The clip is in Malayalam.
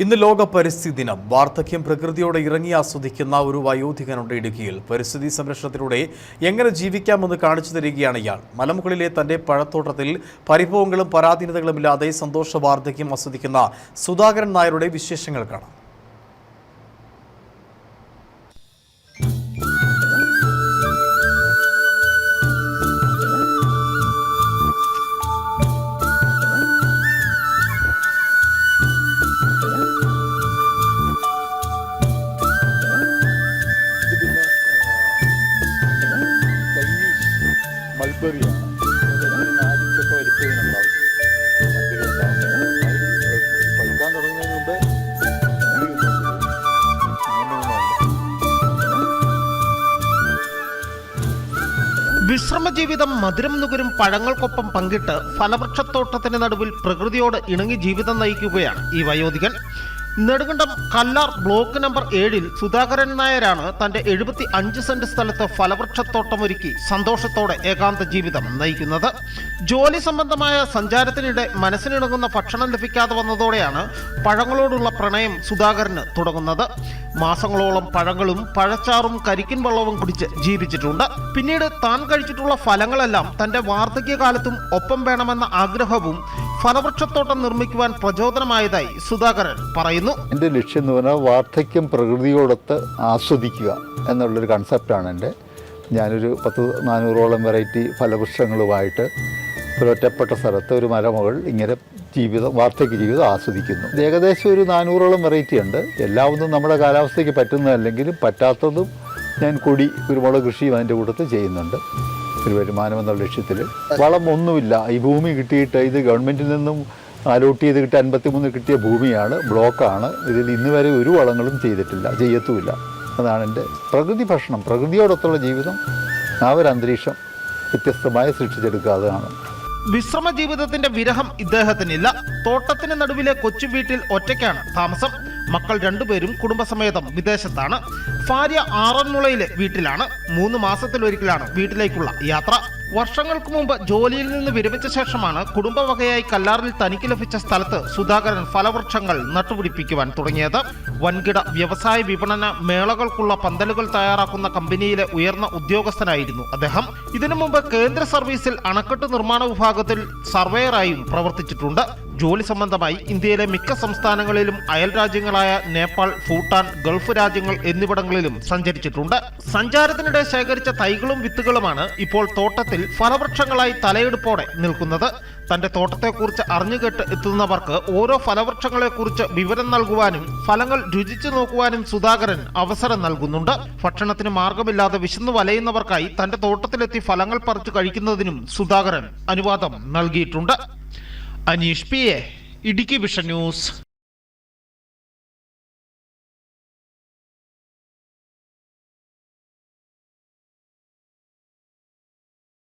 ഇന്ന് ലോക പരിസ്ഥിതി ദിനം. വാർദ്ധക്യം പ്രകൃതിയോടെ ഇറങ്ങി ആസ്വദിക്കുന്ന ഒരു വയോധികനുണ്ട് ഇടുക്കിയിൽ പരിസ്ഥിതി സംരക്ഷണത്തിലൂടെ എങ്ങനെ ജീവിക്കാമെന്ന് കാണിച്ചു തരികയാണ് ഇയാൾ. മലമുകളിലെ തന്റെ പഴത്തോട്ടത്തിൽ പരിഭവങ്ങളും പരാധീനതകളുമില്ലാതെ സന്തോഷ വാർദ്ധക്യം ആസ്വദിക്കുന്ന സുധാകരൻ നായരുടെ വിശേഷങ്ങൾ കാണാം. മൾബറിയാണ് അതൊരു നാലിഞ്ചൊക്കെ വലിപ്പതിനുണ്ടാവും ഉണ്ടാവും അത് പഴുക്കാൻ തുടങ്ങുന്നതിന് മുമ്പേ വീഴുന്നുണ്ട്. ഇങ്ങനെ ഒന്നുണ്ട്. വിശ്രമ ജീവിതം മധുരം നുകരും പഴങ്ങൾക്കൊപ്പം പങ്കിട്ട് ഫലവൃക്ഷത്തോട്ടത്തിന് നടുവിൽ പ്രകൃതിയോട് ഇണങ്ങി ജീവിതം നയിക്കുകയാണ് ഈ വയോധികൻ നെടുങ്കണ്ടം കല്ലാർ ബ്ലോക്ക് നമ്പർ ഏഴിൽ സുധാകരൻ നായരാണ് തന്റെ എഴുപത്തി അഞ്ച് സെന്റ് സ്ഥലത്ത് ഫലവൃക്ഷത്തോട്ടം ഒരുക്കി സന്തോഷത്തോടെ ഏകാന്ത ജീവിതം നയിക്കുന്നത്. ജോലി സംബന്ധമായ സഞ്ചാരത്തിനിടെ മനസ്സിനിണങ്ങുന്ന ഭക്ഷണം ലഭിക്കാതെ വന്നതോടെയാണ് പഴങ്ങളോടുള്ള പ്രണയം സുധാകരന് തുടങ്ങുന്നത്. മാസങ്ങളോളം പഴങ്ങളും പഴച്ചാറും കരിക്കിൻ വെള്ളവും കുടിച്ച് ജീവിച്ചിട്ടുണ്ട്. പിന്നീട് താൻ കഴിച്ചിട്ടുള്ള ഫലങ്ങളെല്ലാം തന്റെ വാർദ്ധക്യകാലത്തും ഒപ്പം വേണമെന്ന ആഗ്രഹവും ഫലവൃക്ഷത്തോട്ടം നിർമ്മിക്കുവാൻ പ്രചോദനമായതായി സുധാകരൻ പറയുന്നു. എന്റെ ലക്ഷ്യം എന്ന് പറഞ്ഞാൽ വാർദ്ധക്യം പ്രകൃതിയോടൊത്ത് ആസ്വദിക്കുക എന്നുള്ളൊരു കൺസെപ്റ്റാണ് എന്റെ. ഞാനൊരു പത്ത് നാനൂറോളം വെറൈറ്റി ഫലവൃക്ഷങ്ങളുമായിട്ട് ഒരു ഒറ്റപ്പെട്ട സ്ഥലത്ത് ഒരു മരമകൾ ഇങ്ങനെ ജീവിതം വാർദ്ധക്യ ജീവിതം ആസ്വദിക്കുന്നു. ഏകദേശം ഒരു നാനൂറോളം വെറൈറ്റി ഉണ്ട്. എല്ലാം ഒന്നും നമ്മുടെ കാലാവസ്ഥയ്ക്ക് പറ്റുന്നതല്ലെങ്കിലും പറ്റാത്തതും ഞാൻ കൊടി കുരുമുളക് കൃഷിയും അതിന്റെ കൂട്ടത്തിൽ ചെയ്യുന്നുണ്ട്. ഒരു വരുമാനം എന്നുള്ള ലക്ഷ്യത്തിൽ വളം ഒന്നുമില്ല. ഈ ഭൂമി കിട്ടിയിട്ട് ഇത് ഗവൺമെന്റിൽ നിന്നും അലോട്ട് ചെയ്ത് കിട്ടിയ അൻപത്തിമൂന്ന് കിട്ടിയ ഭൂമിയാണ് ബ്ലോക്കാണ്. ഇതിൽ ഇന്ന് വരെ ഒരു വളങ്ങളും ചെയ്തിട്ടില്ല ചെയ്യത്തുമില്ല. അതാണ് എന്റെ പ്രകൃതി ഭക്ഷണം. പ്രകൃതിയോടൊത്തുള്ള ജീവിതം ആ ഒരു അന്തരീക്ഷം വ്യത്യസ്തമായി സൃഷ്ടിച്ചെടുക്കുക അതാണ് വിശ്രമ ജീവിതത്തിന്റെ വിരഹം ഇദ്ദേഹത്തിനില്ല. തോട്ടത്തിന് നടുവിലെ കൊച്ചു വീട്ടിൽ ഒറ്റയ്ക്കാണ് താമസം. മക്കൾ രണ്ടുപേരും കുടുംബസമേതം വിദേശത്താണ്. ഭാര്യ ആറന്മുളയിലെ വീട്ടിലാണ്. മൂന്ന് മാസത്തിലൊരിക്കലാണ് വീട്ടിലേക്കുള്ള യാത്ര. വർഷങ്ങൾക്ക് മുമ്പ് ജോലിയിൽ നിന്ന് വിരമിച്ച ശേഷമാണ് കുടുംബവകയായി കല്ലാറിൽ തനിക്ക് ലഭിച്ച സ്ഥലത്ത് സുധാകരൻ ഫലവൃക്ഷങ്ങൾ നട്ടുപിടിപ്പിക്കുവാൻ തുടങ്ങിയത്. വൻകിട വ്യവസായ വിപണന മേളകൾക്കുള്ള പന്തലുകൾ തയ്യാറാക്കുന്ന കമ്പനിയിലെ ഉയർന്ന ഉദ്യോഗസ്ഥനായിരുന്നു അദ്ദേഹം. ഇതിനു മുമ്പ് കേന്ദ്ര സർവീസിൽ അണക്കെട്ട് നിർമ്മാണ വിഭാഗത്തിൽ സർവേയറായും പ്രവർത്തിച്ചിട്ടുണ്ട്. ജോലി സംബന്ധമായി ഇന്ത്യയിലെ മിക്ക സംസ്ഥാനങ്ങളിലും അയൽ രാജ്യങ്ങളായ നേപ്പാൾ ഭൂട്ടാൻ ഗൾഫ് രാജ്യങ്ങൾ എന്നിവിടങ്ങളിലും സഞ്ചരിച്ചിട്ടുണ്ട്. സഞ്ചാരത്തിനിടെ ശേഖരിച്ച തൈകളും വിത്തുകളുമാണ് ഇപ്പോൾ തോട്ടത്തിൽ ഫലവൃക്ഷങ്ങളായി തലയെടുപ്പോടെ നിൽക്കുന്നത്. തന്റെ തോട്ടത്തെക്കുറിച്ച് അറിഞ്ഞുകെട്ട് എത്തുന്നവർക്ക് ഓരോ ഫലവൃക്ഷങ്ങളെക്കുറിച്ച് വിവരം നൽകുവാനും ഫലങ്ങൾ രുചിച്ചു നോക്കുവാനും സുധാകരൻ അവസരം നൽകുന്നുണ്ട്. ഭക്ഷണത്തിന് മാർഗമില്ലാതെ വിശന്നു വലയുന്നവർക്കായി തന്റെ തോട്ടത്തിലെത്തി ഫലങ്ങൾ പറിച്ചു കഴിക്കുന്നതിനും സുധാകരൻ അനുവാദം നൽകിയിട്ടുണ്ട്. Aneesh P A Idukki vision news.